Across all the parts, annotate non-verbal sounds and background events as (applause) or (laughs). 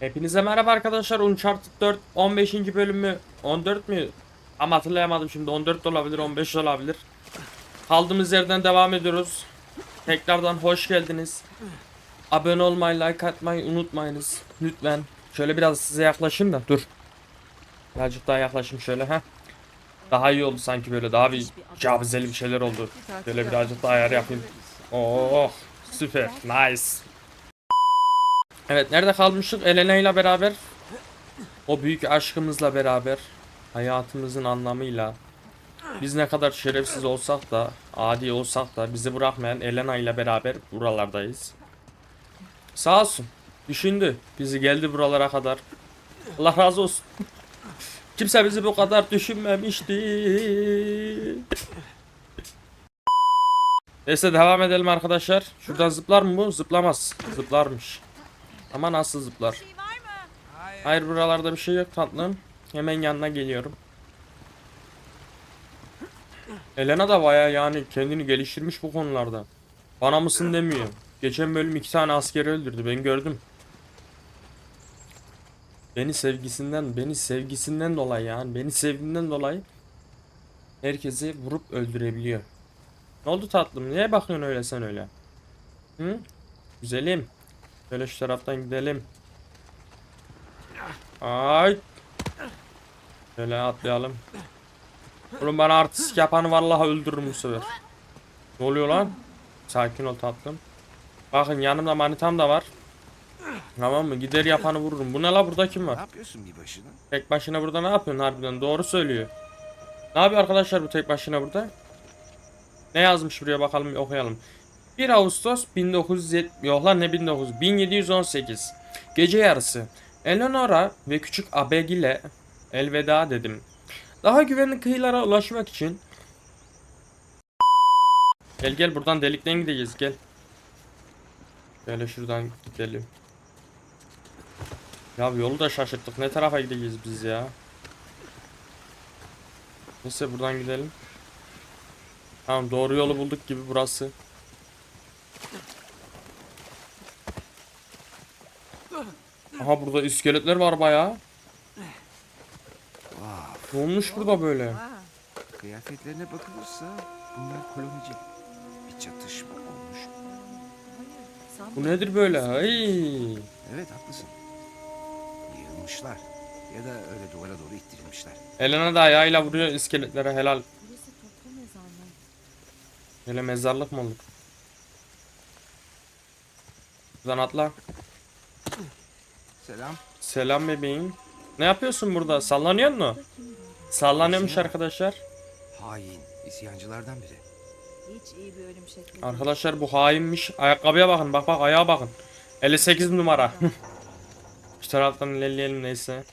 Hepinize merhaba arkadaşlar. Uncharted 4 15. bölümü 14 mü? Ama hatırlayamadım şimdi 14 de olabilir 15 de olabilir. Kaldığımız yerden devam ediyoruz. Tekrardan hoş geldiniz. Abone olmayı, like atmayı unutmayınız. Lütfen. Şöyle biraz size yaklaşayım da dur. Birazcık daha yaklaşayım şöyle ha. Daha iyi oldu sanki böyle daha bir cabizeli bir şeyler oldu. Şöyle birazcık daha ayar yapayım. Oh süper nice. Evet nerede kalmıştık? Elena ile beraber o büyük aşkımızla beraber hayatımızın anlamıyla biz ne kadar şerefsiz olsak da adi olsak da bizi bırakmayan Elena ile beraber buralardayız. Sağ olsun. Düşündü. Bizi geldi buralara kadar. Allah razı olsun. (laughs) Kimse bizi bu kadar düşünmemişti. Neyse devam edelim arkadaşlar. Şuradan zıplar mı bu? Zıplamaz. Zıplarmış. Ama nasıl zıplar? Hayır buralarda bir şey yok tatlım. Hemen yanına geliyorum. Elena da baya yani kendini geliştirmiş bu konularda. Bana mısın demiyor. Geçen bölüm iki tane askeri öldürdü ben gördüm. Beni sevgisinden, beni sevgisinden dolayı yani beni sevdiğinden dolayı herkesi vurup öldürebiliyor. Ne oldu tatlım? Niye bakıyorsun öyle sen öyle? Hı? Güzelim. Şöyle şu taraftan gidelim. Ay. Şöyle atlayalım. Oğlum bana artistik yapanı vallahi öldürürüm bu sefer. Ne oluyor lan? Sakin ol tatlım. Bakın yanımda manitam da var. Tamam mı? Gider yapanı vururum. Bu ne la burada kim Ne var? yapıyorsun bir başına? Tek başına burada ne yapıyorsun harbiden? Doğru söylüyor. Ne yapıyor arkadaşlar bu tek başına burada? Ne yazmış buraya bakalım bir okuyalım. 1 Ağustos 1970 yok lan ne 1900 1718 Gece yarısı Eleonora ve küçük Abegil'e elveda dedim. Daha güvenli kıyılara ulaşmak için Gel gel buradan delikten gideceğiz gel. Böyle şuradan gidelim. Ya yolu da şaşırttık. Ne tarafa gideceğiz biz ya? Neyse buradan gidelim. Tamam doğru yolu bulduk gibi burası. Aha burada iskeletler var bayağı. Ne olmuş burada böyle? kıyafetlerine bakılırsa bunlar kolonici. Bir çatışma olmuş. Bu nedir böyle? Ay. Evet haklısın. Yığılmışlar. Ya da öyle duvara doğru ittirilmişler. Elena da ayağıyla vuruyor iskeletlere helal. Burası toplu mezarlık. Böyle mezarlık mı olur? Buradan atla. Selam. Selam bebeğim. Ne yapıyorsun burada? Sallanıyor mu? Sallanıyormuş arkadaşlar. Hain. İsyancılardan biri. Hiç iyi bir ölüm şekli. değil. Arkadaşlar bu hainmiş. Ayakkabıya bakın. Bak bak ayağa bakın. 58 numara. (laughs) Şu taraftan ilerleyelim neyse.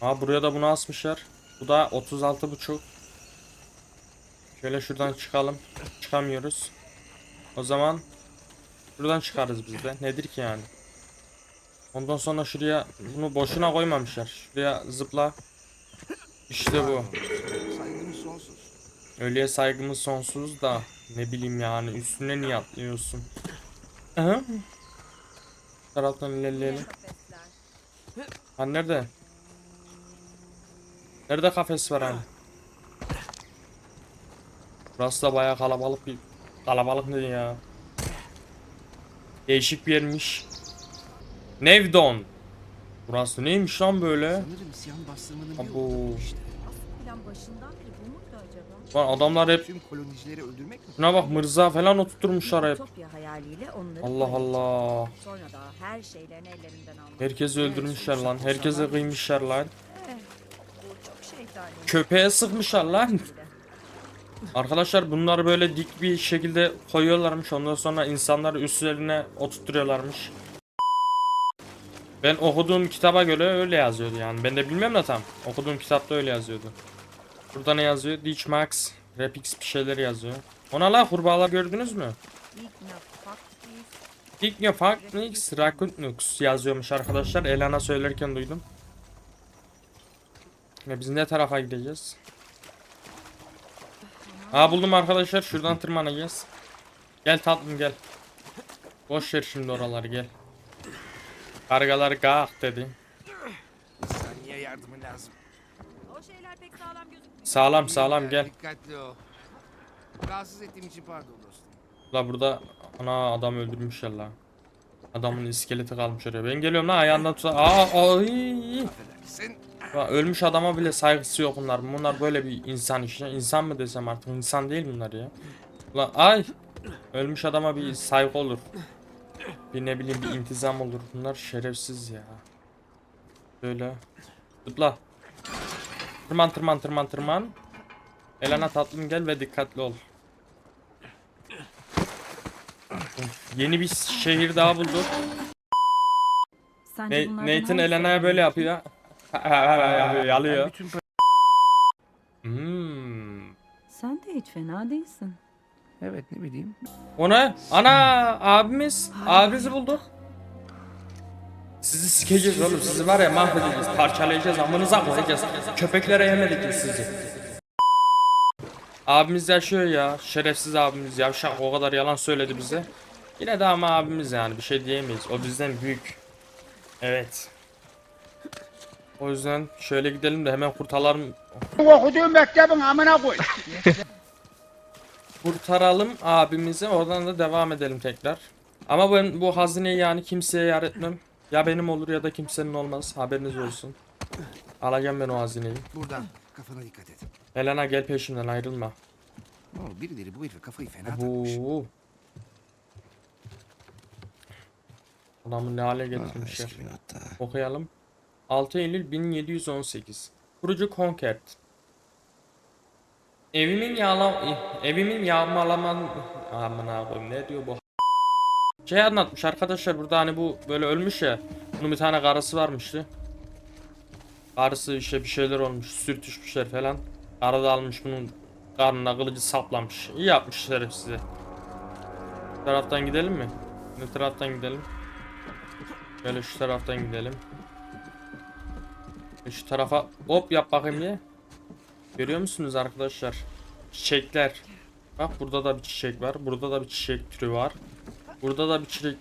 Aa buraya da bunu asmışlar. Bu da 36 buçuk. Şöyle şuradan çıkalım. Çıkamıyoruz. O zaman buradan çıkarız biz de. Nedir ki yani? Ondan sonra şuraya bunu boşuna koymamışlar. Şuraya zıpla. İşte bu. Ölüye saygımız sonsuz da ne bileyim yani üstüne niye atlıyorsun? Aha. Taraftan ilerleyelim. Ha nerede? Nerede kafes var hani? Burası da bayağı kalabalık bir kalabalık ne ya? Değişik bir yermiş. Nevdon. Burası neymiş lan böyle? Sanırım isyan bastırmanın bir Abo. Lan adamlar hep şuna bak mırza falan oturtmuşlar hep. Ütopya hayaliyle onları Allah. Allah. Herkesi öldürmüşler lan. Herkese kıymışlar lan. Eh. Köpeğe sıkmışlar lan. Arkadaşlar bunları böyle dik bir şekilde koyuyorlarmış. Ondan sonra insanları üstlerine oturtuyorlarmış. Ben okuduğum kitaba göre öyle yazıyordu yani. Ben de bilmem de tam. Okuduğum kitapta öyle yazıyordu. Burada ne yazıyor? Ditch Max, Repix bir şeyler yazıyor. Ona la kurbağalar gördünüz mü? Digno Faknix Rakutnux yazıyormuş arkadaşlar. Elana söylerken duydum. Ve biz ne tarafa gideceğiz? Aa buldum arkadaşlar. Şuradan tırmanacağız. Gel tatlım gel. Boş ver şimdi oraları gel. Kargalar gak dedi. İnsaniye yardımı lazım. O şeyler pek sağlam gözükmüyor. Sağlam sağlam gel. Dikkatli ol. Rahatsız ettiğim için pardon dostum. La burada ana adam öldürmüşler la. Adamın iskeleti kalmış oraya. Ben geliyorum lan ayağından tutar. Aa ay. Affedersin. Ya ölmüş adama bile saygısı yok bunlar. Bunlar böyle bir insan işte. İnsan mı desem artık insan değil bunlar ya. Ulan ay. Ölmüş adama bir saygı olur. Bir ne bileyim bir intizam olur. Bunlar şerefsiz ya. Böyle. Zıpla. Tırman tırman tırman tırman. Elena tatlım gel ve dikkatli ol. Yeni bir şehir daha bulduk. Sence bunlardan Nathan hangisi Elena'ya böyle yapıyor. Ben yalıyor. bütün Hmm. Sen de hiç fena değilsin. Evet ne bileyim. O ne? Ana abimiz. Abimizi bulduk. Sizi sikeceğiz oğlum. Sizi var ya mahvedeceğiz. Parçalayacağız. Amınıza koyacağız. Köpeklere yem edeceğiz sizi. Abimiz yaşıyor ya. Şerefsiz abimiz yavşak. O kadar yalan söyledi bize. Yine de ama abimiz yani. Bir şey diyemeyiz. O bizden büyük. Evet. O yüzden şöyle gidelim de hemen kurtaralım. okuduğum mektebin amına koy. (laughs) kurtaralım abimizi oradan da devam edelim tekrar. Ama ben bu hazineyi yani kimseye yar etmem. Ya benim olur ya da kimsenin olmaz haberiniz olsun. Alacağım ben o hazineyi. Buradan kafana dikkat et. Helena gel peşimden ayrılma. Oldu birileri bu herife kafayı fena takmış. Bu. Adamı ne hale getirmişler. hatta. Okuyalım. 6 Eylül 1718. Kurucu Conquert. Evimin yağlam evimin yağmalaman amına koyayım ne diyor bu? Şey anlatmış arkadaşlar burada hani bu böyle ölmüş ya. Bunun bir tane karısı varmıştı. Karısı işte bir şeyler olmuş, sürtüşmüşler falan. Karı da almış bunun karnına kılıcı saplamış. İyi yapmış herif size. Bu taraftan gidelim mi? Ne taraftan gidelim? Böyle şu taraftan gidelim. Şu tarafa hop yap bakayım ya. Görüyor musunuz arkadaşlar? Çiçekler. Bak burada da bir çiçek var. Burada da bir çiçek türü var. Burada da bir çiçek,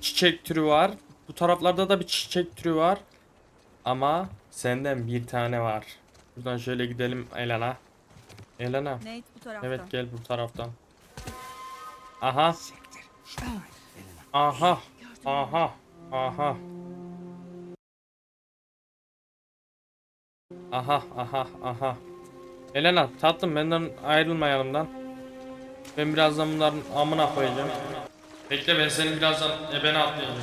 çiçek türü var. Bu taraflarda da bir çiçek türü var. Ama senden bir tane var. Buradan şöyle gidelim Elena. Elena. Nate bu taraftan. Evet gel bu taraftan. Aha. Elena. Aha. Aha. Aha. Aha aha aha. Elena tatlım benden ayrılma yanımdan. Ben birazdan bunların amına koyacağım. Bekle ben senin birazdan ebene atlayacağım.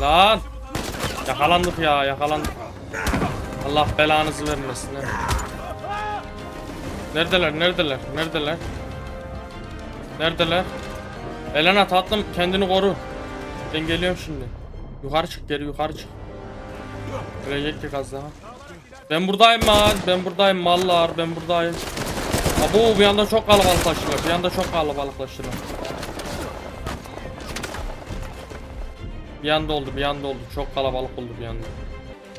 Lan! Yakalandık ya yakalandık. Allah belanızı vermesin. Neredeler neredeler neredeler? Neredeler? Elena tatlım kendini koru. Ben geliyorum şimdi. Yukarı çık geri yukarı çık. Ölecektik az daha. Ben buradayım lan. Ben buradayım mallar. Ben buradayım. Abo bir anda çok kalabalıklaştılar. Bir anda çok kalabalıklaştılar. Bir anda oldu bir anda oldu. Çok kalabalık oldu bir anda.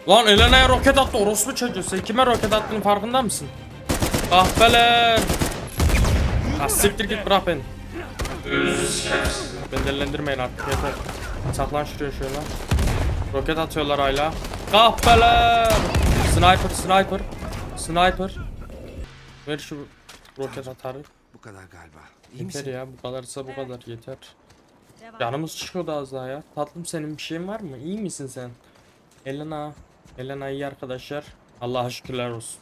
Lan Elena'ya roket attı orospu çocuğu. Sen kime roket attığının farkında mısın? Kahpeler. Ha siktir git bırak beni. Beni delilendirmeyin artık yeter. Saklan şuraya şöyle. Roket atıyorlar hala. Kahpeler. Sniper, sniper. Sniper. Ver şu roket atarı. Bu kadar galiba. İyi Yeter misin? ya bu kadarsa bu kadar yeter. Canımız çıkıyordu az daha ya. Tatlım senin bir şeyin var mı? İyi misin sen? Elena. Elena iyi arkadaşlar. Allah'a şükürler olsun.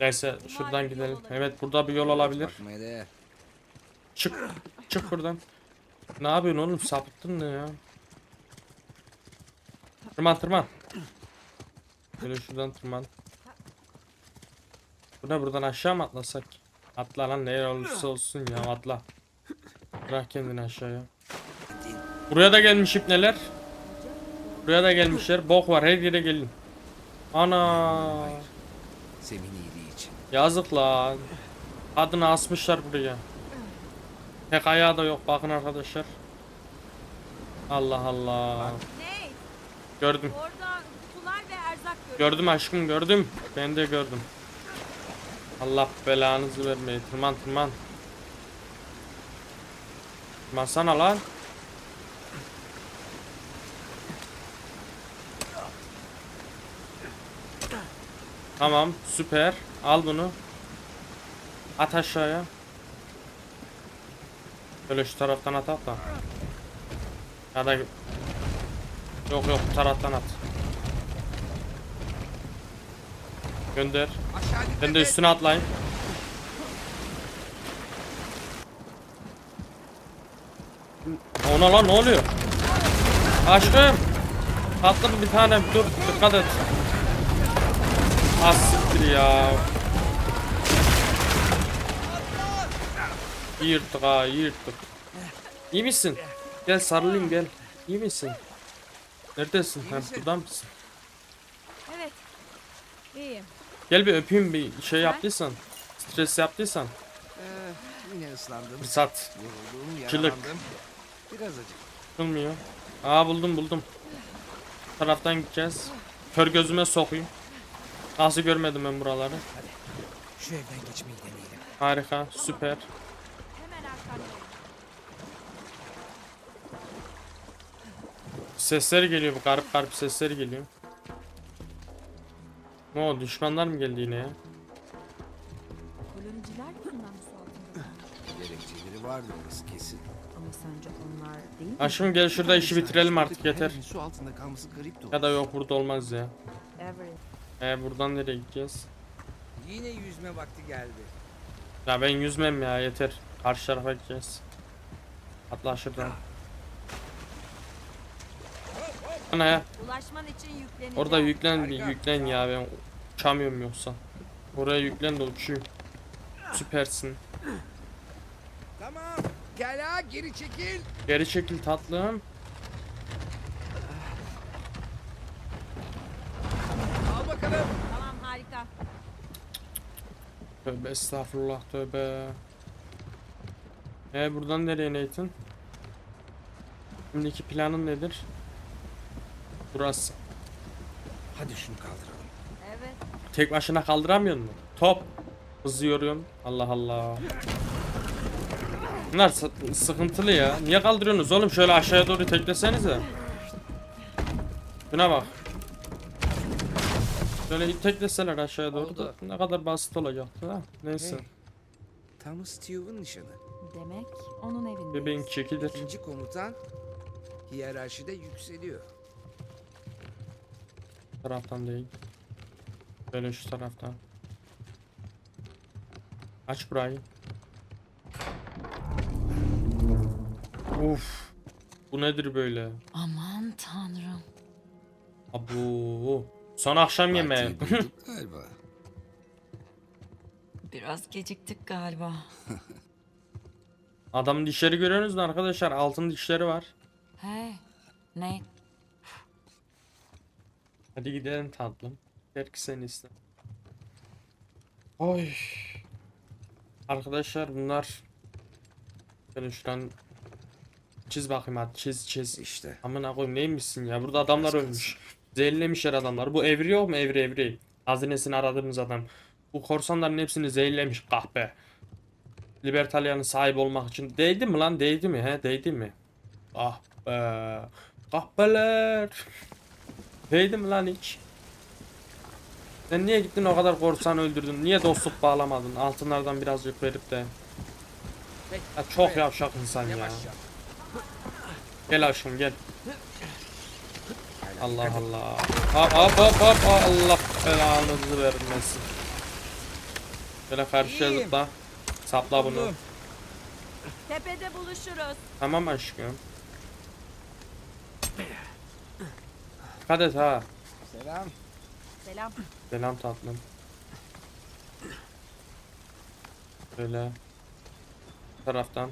Neyse şuradan gidelim. Evet burada bir yol olabilir. Çık. Çık buradan. Ne yapıyorsun oğlum? Sapıttın ne ya? Tırman tırman. Böyle şuradan tırman. Bu ne buradan aşağı mı atlasak? Atla lan ne olursa olsun ya atla. Bırak kendini aşağıya. Buraya da gelmiş ipneler. Buraya da gelmişler. Bok var her yere gelin. Ana. Semih'in iyiliği için. Yazık lan. Adını asmışlar buraya. Tek ayağı da yok bakın arkadaşlar. Allah Allah. Gördüm. orada Gördüm aşkım gördüm. Ben de gördüm. Allah belanızı vermeyi. Tırman tırman. Tırmansana lan. Tamam süper. Al bunu. At aşağıya. Böyle şu taraftan at at da. Ya da... Yok yok bu taraftan at. Gönder. Ben de üstüne atlayayım. Ona lan ne oluyor? Aşkım. Attım bir tane dur dikkat et. Az siktir ya. Yırttık ha yırttık. İyi misin? Gel sarılayım gel. İyi misin? Neredesin? Ha, misin? burada mısın? Evet. İyiyim. Gel bir öpeyim bir şey yaptıysan. Stres yaptıysan. Ee, yine ıslandım. Fırsat. Yoruldum, Çılık. yaralandım. Biraz acık. Bulmuyor. Aa buldum buldum. Bu taraftan gideceğiz. Kör gözüme sokayım. Nasıl görmedim ben buraları. Şu evden geçmeyi deneyelim. Harika, süper. Hemen arkandayım. Sesler geliyor bu garip garip sesler geliyor. Ne o düşmanlar mı geldi yine ya? Koloniciler yüzünden su altında? Gerekçeleri vardı orası kesin. Ama sence onlar değil mi? Aşkım gel şurada işi bitirelim artık yeter. Su altında kalması garip de Ya da yok burada olmaz ya. Everett. E buradan nereye gideceğiz? Yine yüzme vakti geldi. Ya ben yüzmem ya yeter. Karşı tarafa gideceğiz. Atla şuradan. Ana ya. Ulaşman için yükleneceğim. Orada yüklen bir yüklen ya ben uçamıyorum yoksa. Oraya yüklen de uçayım. Süpersin. Tamam. Gel ha geri çekil. Geri çekil tatlım. Al bakalım. Tamam harika. Tövbe estağfurullah tövbe. E buradan nereye Nathan? Şimdiki planın nedir? Burası. Hadi şunu kaldıralım. Evet. Tek başına kaldıramıyor mu? Top. Hızlı yoruyorsun. Allah Allah. Bunlar sı- sıkıntılı ya. Niye kaldırıyorsunuz oğlum? Şöyle aşağıya doğru teklesenize. Şuna bak. Şöyle tekleseler aşağıya doğru da ne kadar basit olacaktı ha. Neyse. Hey. Thomas Steve'in nişanı. Demek onun evindeyiz. Bebeğin çekilir. İkinci komutan hiyerarşide yükseliyor. Taraftan değil. Böyle şu taraftan. Aç burayı. Uf. Bu nedir böyle? Aman tanrım. Abu. Son akşam yemeği. (laughs) Galiba. Biraz geciktik galiba. Adamın dişleri görüyorsunuz mu arkadaşlar? Altın dişleri var. Hey. Ne? Hadi gidelim tatlım. Gel ki sen iste. Oy. Arkadaşlar bunlar Şöyle şuradan çiz bakayım hadi çiz çiz. İşte. Amına koyayım neymişsin ya? Burada adamlar ölmüş. Zehirlemişler adamlar. Bu evri yok mu? Evri evri. Hazinesini aradığımız adam. Bu korsanların hepsini zehirlemiş kahpe. Libertalian'ın sahibi olmak için. Değdi mi lan? Değdi mi? He? Değdi mi? Ah be. Kahpeler. Değdi mi lan hiç? Sen niye gittin o kadar korsan öldürdün? Niye dostluk bağlamadın? Altınlardan birazcık verip de. Ya çok yavşak insan ya. Gel aşkım gel. Allah Allah. Hop hop hop hop Allah belanızı vermesin. Böyle karşıya zıpla. Sapla bunu. Tepede buluşuruz. Tamam aşkım. Dikkat et ha. Selam. Selam. Selam tatlım. Böyle. Bu taraftan.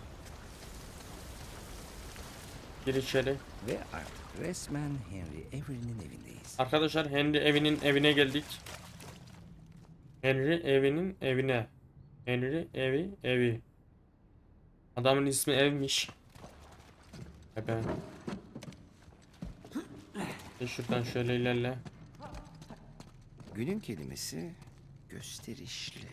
Gir içeri. Ve artık resmen Henry Avery'nin evindeyiz. Arkadaşlar Henry evinin evine geldik. Henry evinin evine. Henry evi evi. Adamın ismi evmiş. E ben. E şuradan şöyle ilerle. Günün kelimesi gösterişli.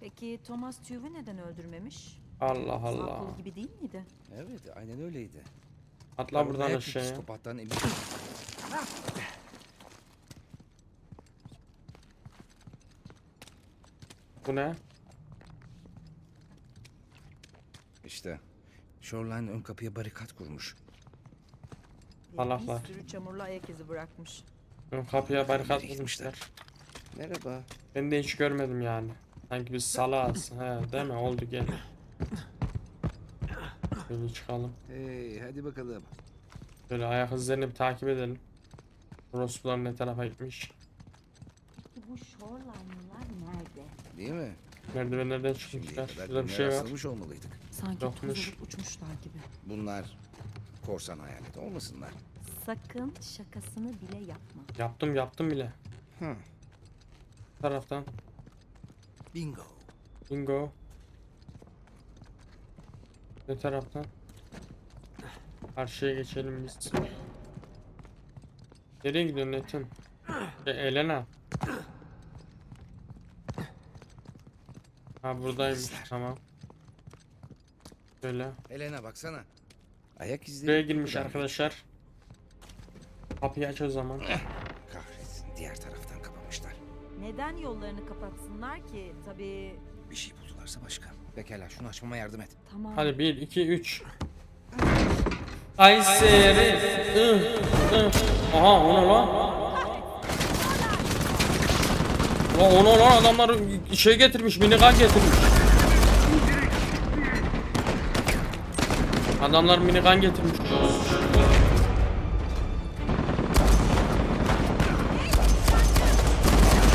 Peki Thomas Tuve'ü neden öldürmemiş? Allah Sağ Allah. kolu gibi değil miydi? Evet aynen öyleydi. Atla buradan aşağıya. Psikopattan emin. Bu ne? İşte Shoreline ön kapıya barikat kurmuş. Salaklar. Bir sürü çamurlu ayak izi bırakmış. Ön kapıya barikat vurmuşlar. Merhaba. Ben de hiç görmedim yani. Sanki biz salağız. He değil mi? Oldu gel. Şöyle çıkalım. Hey hadi bakalım. Şöyle ayak izlerini bir takip edelim. Orospular ne tarafa gitmiş? Peki bu shoreline'lılar nerede? Değil mi? Merdivenlerden Şimdiye çıkmışlar. kadar Şurada bir dünya şey var. rastlamış olmalıydık. Sanki Yokmuş. uçmuşlar gibi. Bunlar korsan hayalet olmasınlar. Sakın şakasını bile yapma. Yaptım yaptım bile. Hı. Bu taraftan. Bingo. Bingo. Ne taraftan? Karşıya geçelim biz. Nereye gidiyorsun Netin? E, Elena. Ha buradaymış tamam. Şöyle. Elena baksana. Ayak izleri. Buraya girmiş buradan arkadaşlar. Kapıyı aç o zaman. Kahretsin diğer taraftan kapamışlar. Neden yollarını kapatsınlar ki? Tabii Bir şey buldularsa başka. Pekala şunu açmama yardım et. tamam. Hadi 1 2 3. Ay seri. Aha o ne lan? Lan o ne lan adamlar şey getirmiş minigun getirmiş. Adamlar minigun getirmiş.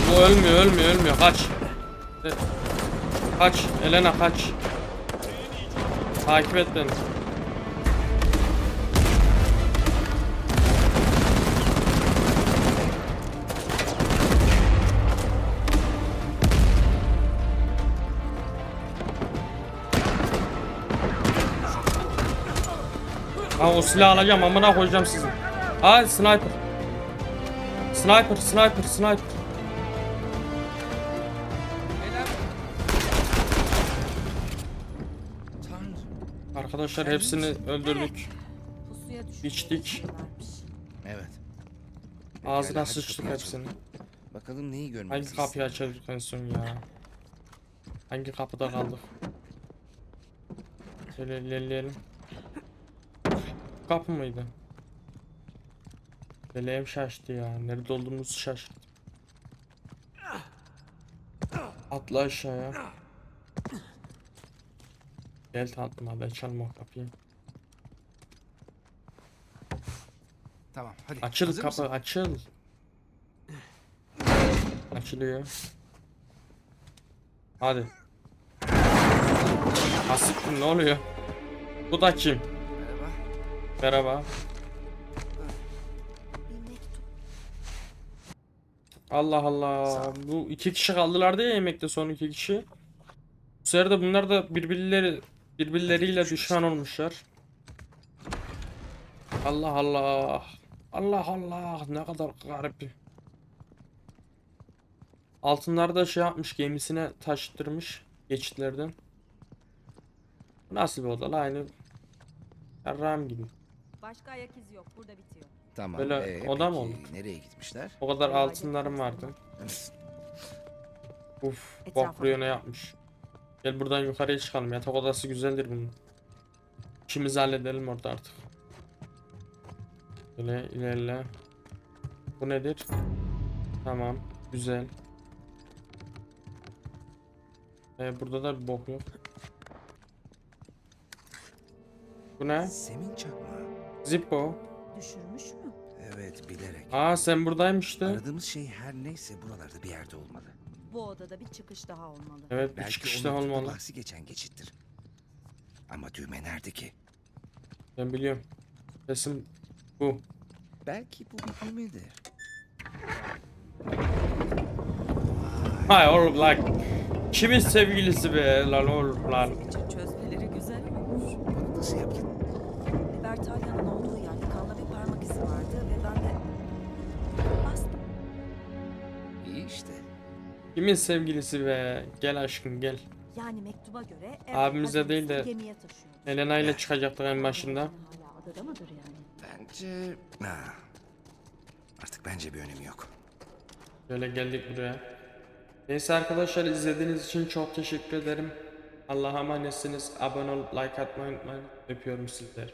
Bu ölmüyor ölmüyor ölmüyor kaç. Kaç Elena kaç. Takip et beni. Ha o silahı alacağım amına koyacağım sizi. Ha sniper. Sniper, sniper, sniper. Arkadaşlar hepsini öldürdük. İçtik. Evet. Ağzına sıçtık hepsini. Bakalım neyi görmemizi Hangi kapıyı açacaktık en son ya? Hangi kapıda kaldık? (laughs) Şöyle ilerleyelim. Kapı mıydı? Beleğim şaştı ya. Nerede olduğumuzu şaşırdım. Atla aşağıya. Gel tatlım hadi açalım o kapıyı. Tamam hadi. Açıl Hazır kapı mısın? açıl. Açılıyor. Hadi. Asiktir ne oluyor? Bu da kim? Merhaba. Allah Allah. Bu iki kişi kaldılar ya yemekte son iki kişi. Bu sefer de bunlar da birbirleri birbirleriyle düşman olmuşlar. Allah Allah. Allah Allah. Ne kadar garip. Altınları da şey yapmış gemisine taşıttırmış geçitlerden. Nasıl bir oda la aynı Yarram gibi. Başka ayak izi yok. Burada bitiyor. Tamam. Böyle ee, oda mı peki olduk? Nereye gitmişler? O kadar Vallahi altınlarım vardı. (laughs) Uf, bak buraya ne yapmış. Gel buradan yukarıya çıkalım. Yatak odası güzeldir bunun. İşimizi halledelim orada artık. Böyle ilerle. Bu nedir? Tamam, güzel. Ee, burada da bir bok yok. Bu ne? Semin çakmağı. Zippo. Düşürmüş mü? Evet bilerek. Aa sen buradaymıştın. Aradığımız şey her neyse buralarda bir yerde olmalı. Bu odada bir çıkış daha olmalı. Evet bir Belki çıkışta onun olmalı. bahsi geçen geçittir. Ama düğme nerede ki? Ben biliyorum. Resim bu. Belki bu bir düğmedir. Hay oğlum lan. Kimin sevgilisi be lan oğlum lan. Sıkıca çözmeleri güzel olmuş. Bunu nasıl yaptın? Bertalya'nın Kimin sevgilisi be? Gel aşkım gel. Yani mektuba göre evet, Abimize değil de- gemiye taşıyor. Elena ile çıkacaktık en başında. Hala adada mıdır yani? Bence... Ha. Artık bence bir önemi yok. Böyle geldik buraya. Neyse arkadaşlar izlediğiniz için çok teşekkür ederim. Allah'a emanetsiniz. Abone olup like atmayı unutmayın. Öpüyorum sizleri.